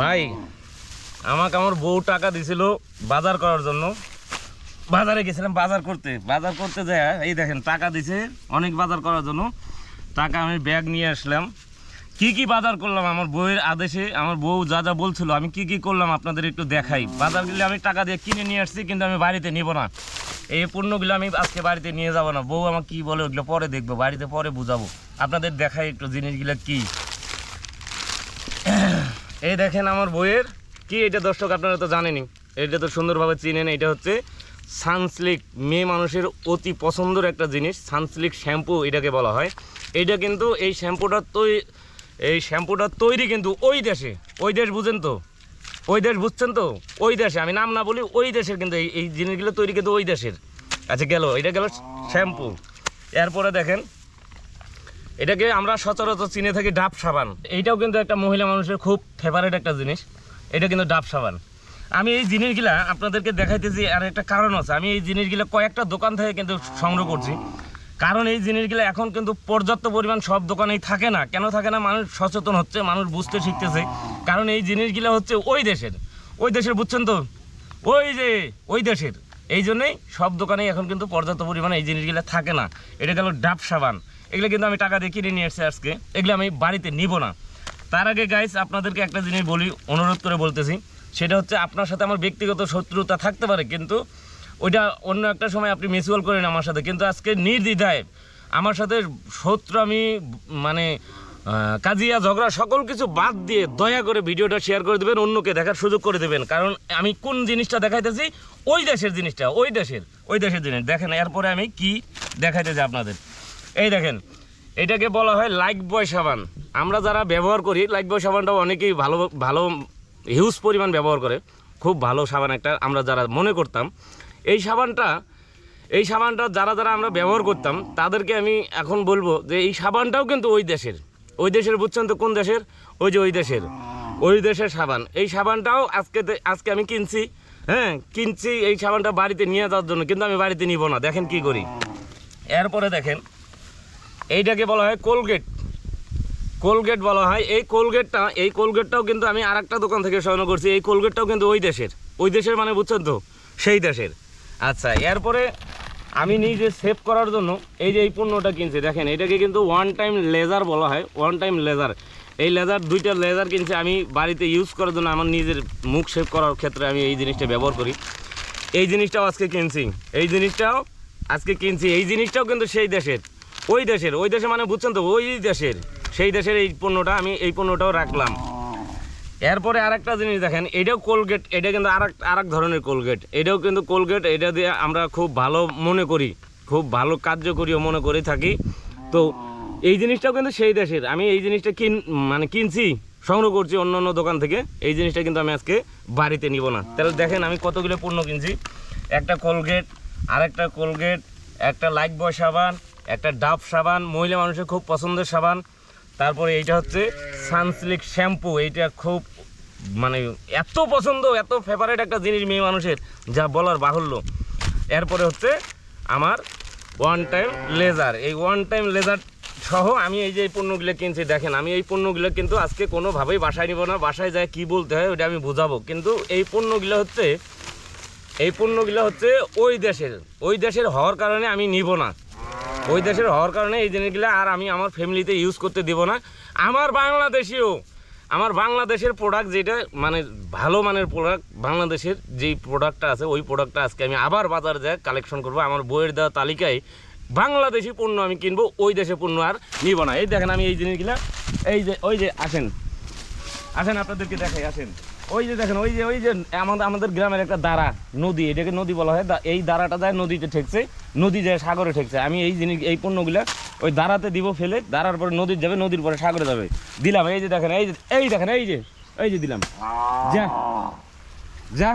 ভাই, আমাকে আমার বউ টাকা দিছিল বাজার করার জন্য। বাজারে গেছিলাম বাজার করতে। বাজার করতে যায়, এই দেখেন, টাকা দিছে, অনেক বাজার করার জন্য। টাকা আমি ব্যাগ নিয়ে আসলাম। কি কি বাজার করলাম আমার বউয়ের আদেশে? আমার বউ যা যা বলছিল, আমি কি কি করলাম আপনাদের একটু দেখাই। বাজার গেলে আমি টাকা দিয়ে কিনে নিয়ে আসছি, কিন্তু আমি বাড়িতে নিব না। এই পণ্যগুলো আমি আজকে বাড়িতে নিয়ে যাব না। বউ আমাকে কি বলে, ওগুলো পরে দেখব, বাড়িতে পরে বুঝাবো। আপনাদের দেখাই একটু জিনিসগুলো কি। এই দেখেন আমার বইয়ের। কি এটা দর্শক আপনারা তো জানেনই। এটা তো সুন্দরভাবে চিনেন, এটা হচ্ছে সানসিল্ক। মেয়ে মানুষের অতি পছন্দের একটা জিনিস, সানসিল্ক শ্যাম্পু এটাকে বলা হয়। এটা কিন্তু এই শ্যাম্পুটা তৈরি এই শ্যাম্পুটা তৈরি কিন্তু ওই দেশে। ওই দেশ বুঝেন তো? ওই দেশ বুঝছেন তো? ওই দেশে, আমি নাম না বলি ওই দেশের কিন্তু এই জিনিসগুলো তৈরি কিন্তু ওই দেশের। আচ্ছা গেল, এটা গেল শ্যাম্পু। এরপরে দেখেন এটাকে আমরা সচরাচর চিনে থাকি ডাব সাবান। এইটাও কিন্তু একটা মহিলা মানুষের খুব ফেভারেট একটা জিনিস। এটা কিন্তু ডাব সাবান। আমি এই জিনিসগুলা আপনাদেরকে দেখাইতেছি, আর একটা কারণ আছে। আমি এই জিনিসগুলো কয়েকটা দোকান থেকে কিন্তু সংগ্রহ করছি। কারণ এই জিনিসগুলো এখন কিন্তু পর্যাপ্ত পরিমাণ সব দোকানেই থাকে না। কেন থাকে না? মানুষ সচেতন হচ্ছে, মানুষ বুঝতে শিখতেছে। কারণ এই জিনিসগুলো হচ্ছে ওই দেশের। ওই দেশের বুঝছেন তো? ওই যে, ওই দেশের। এই জন্যই সব দোকানেই এখন কিন্তু পর্যাপ্ত পরিমাণে এই জিনিসগুলো থাকে না। এটা গেল ডাব সাবান। এগুলো কিন্তু আমি টাকা দিয়ে কিনে নিয়ে এসেছি আজকে। এগুলো আমি বাড়িতে নিব না। তার আগে গাইস আপনাদেরকে একটা জিনিস বলি, অনুরোধ করে বলতেছি। সেটা হচ্ছে আপনার সাথে আমার ব্যক্তিগত শত্রুতা থাকতে পারে, কিন্তু ওইটা অন্য একটা সময় আপনি মিসুয়াল করেন আমার সাথে। কিন্তু আজকে নির্দ্বিধায় আমার সাথে শত্রু আমি মানে কাজিয়া, ঝগড়া, সকল কিছু বাদ দিয়ে দয়া করে ভিডিওটা শেয়ার করে দেবেন, অন্যকে দেখার সুযোগ করে দেবেন। কারণ আমি কোন জিনিসটা দেখাইতেছি? ওই দেশের জিনিসটা, ওই দেশের ওই দেশের জিনিস। দেখেন, এরপরে আমি কি দেখাইতেছি আপনাদের? এই দেখেন, এটাকে বলা হয় লাইক বয় সাবান। আমরা যারা ব্যবহার করি, লাইক বয় সাবানটাও অনেকেই ভালো ভালো হিউজ পরিমাণ ব্যবহার করে। খুব ভালো সাবান একটা আমরা যারা মনে করতাম। এই সাবানটা এই সাবানটা যারা যারা আমরা ব্যবহার করতাম, তাদেরকে আমি এখন বলব যে এই সাবানটাও কিন্তু ওই দেশের। ওই দেশের বুঝছেন তো কোন দেশের? ওই যে ওই দেশের। ওই দেশের সাবান। এই সাবানটাও আজকে আজকে আমি কিনছি। হ্যাঁ কিনছি এই সাবানটা বাড়িতে নিয়ে যাওয়ার জন্য, কিন্তু আমি বাড়িতে নিব না। দেখেন কি করি। এরপরে দেখেন এইটাকে বলা হয় কোলগেট। কোলগেট বলা হয়। এই কোলগেটটা, এই কোলগেটটাও কিন্তু আমি আর দোকান থেকে সংগ্রহ করছি। এই কোলগেটটাও কিন্তু ওই দেশের। ওই দেশের মানে বুঝছেন তো? সেই দেশের। আচ্ছা এরপরে আমি নিজে সেভ করার জন্য এই যে এই পণ্যটা কিনছি, দেখেন, এটাকে কিন্তু ওয়ান টাইম লেজার বলা হয়। ওয়ান টাইম লেজার এই লেজার দুইটা লেজার কিনছি আমি বাড়িতে ইউজ করার জন্য। আমার নিজের মুখ সেভ করার ক্ষেত্রে আমি এই জিনিসটা ব্যবহার করি। এই জিনিসটাও আজকে কিনছি। এই জিনিসটাও আজকে কিনছি। এই জিনিসটাও কিন্তু সেই দেশের। ওই দেশের, ওই দেশে মানে বুঝছেন তো, ওই দেশের। সেই দেশের এই পণ্যটা আমি এই পণ্যটাও রাখলাম। এরপরে আরেকটা জিনিস দেখেন, এটাও কোলগেট, এটা কিন্তু আর আর এক ধরনের কোলগেট। এটাও কিন্তু কোলগেট, এটা দিয়ে আমরা খুব ভালো মনে করি, খুব ভালো কার্যকরীও মনে করে থাকি। তো এই জিনিসটাও কিন্তু সেই দেশের। আমি এই জিনিসটা কিন মানে কিনছি, সংগ্রহ করছি অন্য অন্য দোকান থেকে, এই জিনিসটা কিন্তু আমি আজকে বাড়িতে নিব না। তাহলে দেখেন আমি কতগুলো পণ্য কিনছি। একটা কোলগেট, আরেকটা কোলগেট, একটা লাইক বয় সাবান একটা ডাব সাবান, মহিলা মানুষের খুব পছন্দের সাবান। তারপরে এইটা হচ্ছে সানসিল্ক শ্যাম্পু, এইটা খুব মানে এত পছন্দ, এত ফেভারেট একটা জিনিস মেয়ে মানুষের, যা বলার বাহুল্য। এরপরে হচ্ছে আমার ওয়ান টাইম লেজার এই ওয়ান টাইম লেজার সহ আমি এই যে এই পণ্যগুলো কিনছি, দেখেন, আমি এই পণ্যগুলো কিন্তু আজকে কোনোভাবেই বাসায় নিব না, বাসায় যায় কী বলতে হয় ওটা আমি বোঝাবো। কিন্তু এই পণ্যগুলো হচ্ছে, এই পণ্যগুলো হচ্ছে ওই দেশের ওই দেশের হওয়ার কারণে আমি নিব না। ওই দেশের হওয়ার কারণে এই জিনিসগুলো আর আমি আমার ফ্যামিলিতে ইউজ করতে দিব না। আমার বাংলাদেশিও, আমার বাংলাদেশের প্রোডাক্ট যেটা মানে ভালো মানের প্রোডাক্ট বাংলাদেশের যেই প্রোডাক্টটা আছে, ওই প্রোডাক্টটা আজকে আমি আবার বাজার যায় কালেকশন করব। আমার বইয়ের দেওয়া তালিকায় বাংলাদেশি পণ্য আমি কিনবো, ওই দেশে পণ্য আর নিব না। এই দেখেন আমি এই জিনিসগুলো, এই যে, ওই যে, আসেন। আসেন, আপনাদেরকে দেখাই, আসেন। ওই যে দেখেন, ওই যে ওই যে, আমাদের আমাদের গ্রামের একটা দাঁড়া, নদী, এটাকে নদী বলা হয়। এই দাঁড়াটা যায় নদীতে ঠেকছে, নদী যায় সাগরে ঠেকছে। আমি এই জিনিস, এই পণ্যগুলো ওই দাঁড়াতে দিব ফেলে, দাঁড়ার পরে নদীর যাবে, নদীর পরে সাগরে যাবে। দিলাম, এই যে দেখেন, এই যে, এই দেখেন, এই যে এই যে দিলাম। যা যা।